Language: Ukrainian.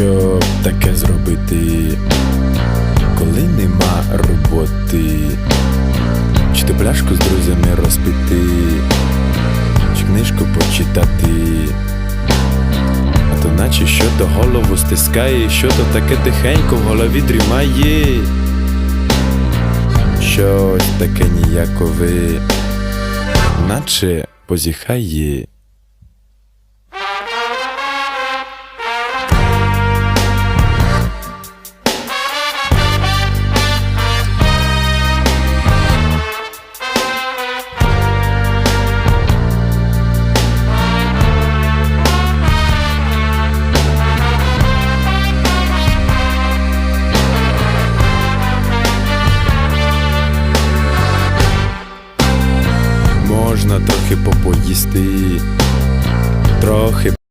Що таке зробити, коли нема роботи? Чи то пляшку з друзями розпити, чи книжку почитати? А то наче що то голову стискає, що то таке тихенько в голові дрімає. Щось таке ніякове, наче позіхає. можна трохи попоїсти, трохи